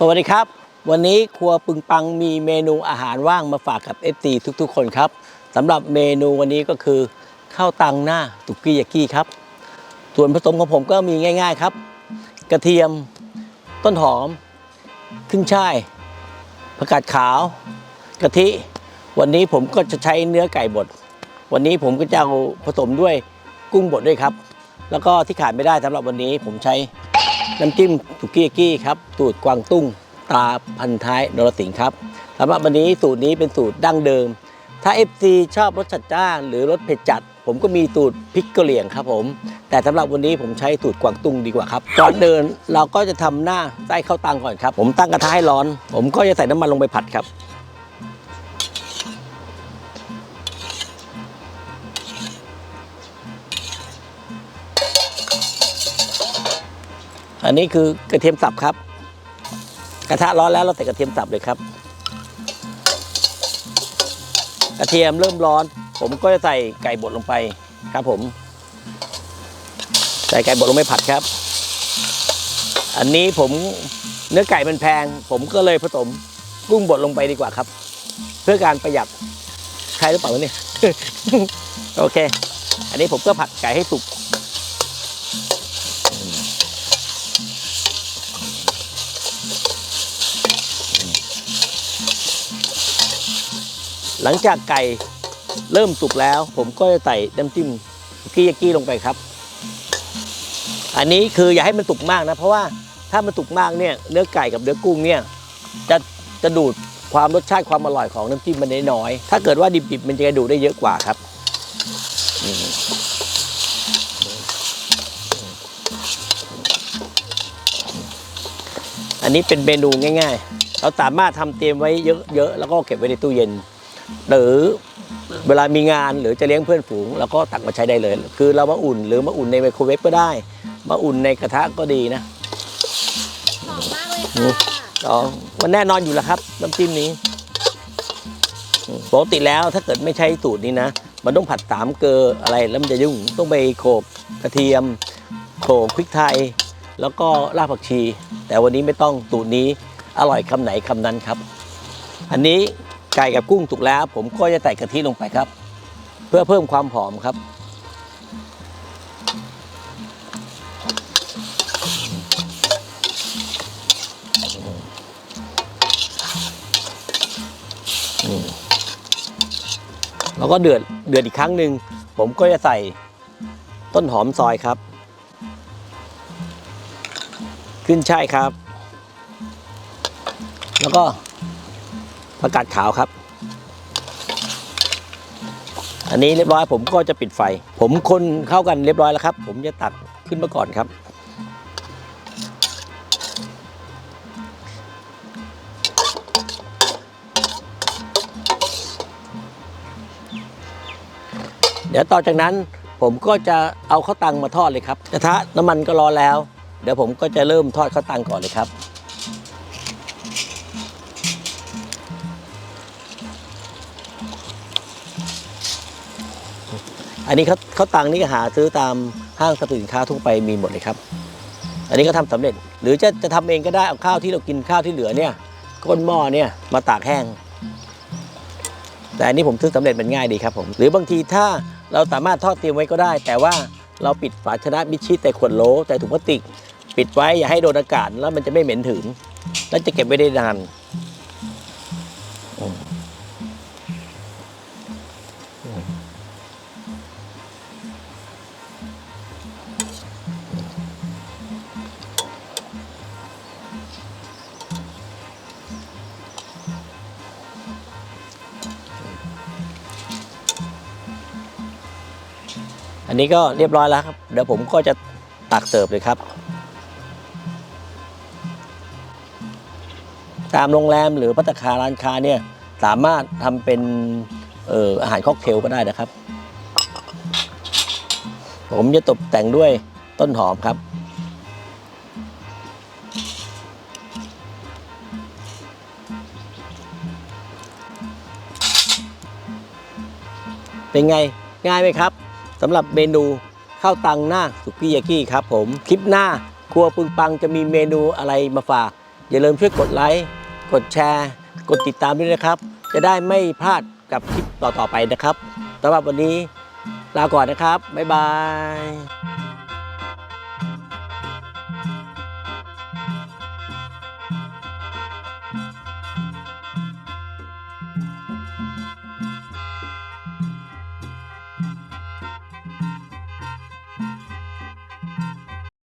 สวัสดีครับ วันนี้ครัวปึงปังมีเมนูอาหารว่างมาฝากกับ f อทุกๆ คนครับสำหรับเมนูวันนี้ก็คือข้าวตังหน้าตุกกี้ยากี้ครับ ส่วนผสมของผมก็มีง่าย ๆครับ กระเทียม ต้นหอมขึ้นช่ายผักกาดขาว กะทิ วันนี้ผมก็จะใช้เนื้อไก่บด วันนี้ผมก็จะเอาผสมด้วยกุ้งบดด้วยครับ แล้วก็ที่ขาดไม่ได้สำหรับวันนี้ผมใช้ น้ำจิ้มสุกี้กี้ครับสูตรกวางตุ้งตาพันท้ายนรสิงห์ครับสำหรับวันนี้สูตรนี้เป็นสูตรดั้งเดิม ถ้า FC ชอบรสจัดจ้านหรือรสเผ็ดจัด ผมก็มีสูตรพริกกะเหรี่ยงครับผม แต่สำหรับวันนี้ผมใช้สูตรกวางตุ้งดีกว่าครับก่อนเดินเราก็จะทำหน้าไส้ข้าวตังก่อนครับ ผมตั้งกระทะให้ร้อน ผมก็จะใส่น้ำมันลงไปผัดครับ อันนี้คือกระเทียมสับครับ กระทะร้อนแล้วเราใส่กระเทียมสับเลยครับ กระเทียมเริ่มร้อน ผมก็จะใส่ไก่บดลงไปครับผม ใส่ไก่บดลงไปผัดครับ อันนี้ผมเนื้อไก่มันแพง ผมก็เลยผสมกุ้งบดลงไปดีกว่าครับ เพื่อการประหยัดใช่หรือเปล่าเนี่ยโอเค อันนี้ผมก็ผัดไก่ให้สุก ลังจากไก่เริ่มสุกแล้ว ผมก็จะใส่น้ำจิ้มกี้ยากี้ลงไปครับ อันนี้คืออย่าให้มันสุกมากนะ เพราะว่าถ้ามันสุกมากเนี่ยเนื้อไก่กับเนื้อกุ้งเนี่ยจะจะดูดความรสชาติความอร่อยของน้ำจิ้มมันได้น้อย ถ้าเกิดว่าดิบๆมันจะดูดได้เยอะกว่าครับอันนี้เป็นเมนูง่าย ๆ เราสามารถทำเตรียมไว้เยอะๆ แล้วก็เก็บไว้ในตู้เย็น หรือเวลามีงานหรือจะเลี้ยงเพื่อนฝูงเราก็ตักมาใช้ได้เลย คือเรามาอุ่นหรือมาอุ่นในไมโครเวฟก็ได้ มาอุ่นในกระทะก็ดีนะหอมมากเลยค่ะอ๋อมันแน่นอนอยู่แล้วครับน้ำจิ้มนี้อืมปกติแล้วถ้าเกิดไม่ใช้สูตรนี้นะ มันต้องผัดสามเกลออะไรแล้วมันจะยุ่งต้องไปโขลกกระเทียมโขลกพริกไทย แล้วก็รากผักชี แต่วันนี้ไม่ต้องสูตรนี้อร่อยคำไหนคำนั้นครับ อันนี้ ไก่กับกุ้งสุกแล้ว ผมก็จะใส่กะทิลงไปครับ เพื่อเพิ่มความหอมครับ แล้วก็เดือดเดือดอีกครั้งหนึ่งผมก็จะใส่ต้นหอมซอยครับ ขึ้นช่ายครับ แล้วก็ ผักกาดขาวครับ อันนี้เรียบร้อยผมก็จะปิดไฟ ผมคนเข้ากันเรียบร้อยแล้วครับ ผมจะตักขึ้นมาก่อนครับ เดี๋ยวต่อจากนั้นผมก็จะเอาข้าวตังมาทอดเลยครับกระทะน้ำมันก็ร้อนแล้ว เดี๋ยวผมก็จะเริ่มทอดข้าวตังก่อนเลยครับ อันนี้เขาเขาตังนี่หาซื้อตามห้างสรรพสินค้าทั่วไปมีหมดเลยครับ อันนี้ก็ทำสำเร็จ หรือจะจะทำเองก็ได้เอาข้าวที่เรากินข้าวที่เหลือเนี่ยก้นหม้อเนี่ยมาตากแห้ง แต่อันนี้ผมซื้อสำเร็จมันง่ายดีครับผมหรือบางทีถ้าเราสามารถทอดเตรียมไว้ก็ได้ แต่ว่าเราปิดฝาชนะมิชิดแต่ขวดโหลแต่ถุงพลาสติก ปิดไว้อย่าให้โดนอากาศแล้วมันจะไม่เหม็นถึง และจะเก็บไว้ได้นาน อันนี้ก็เรียบร้อยแล้วครับ เดี๋ยวผมก็จะตักเสิร์ฟเลยครับ ตามโรงแรมหรือพัตคาร้านค้าเนี่ยสามารถทำเป็นเอออาหารค็อกเทลก็ได้นะครับ ผมจะตกแต่งด้วยต้นหอมครับ เป็นไงง่ายไหมครับ สำหรับเมนูข้าวตังหน้าสุกี้ยากี้ครับผมคลิปหน้าครัวปึงปังจะมีเมนูอะไรมาฝาก อย่าลืมช่วยกดไลค์กดแชร์ กดติดตามด้วยนะครับ จะได้ไม่พลาดกับคลิปต่อๆไปนะครับสำหรับวันนี้ลาก่อนนะครับ บ๊ายบาย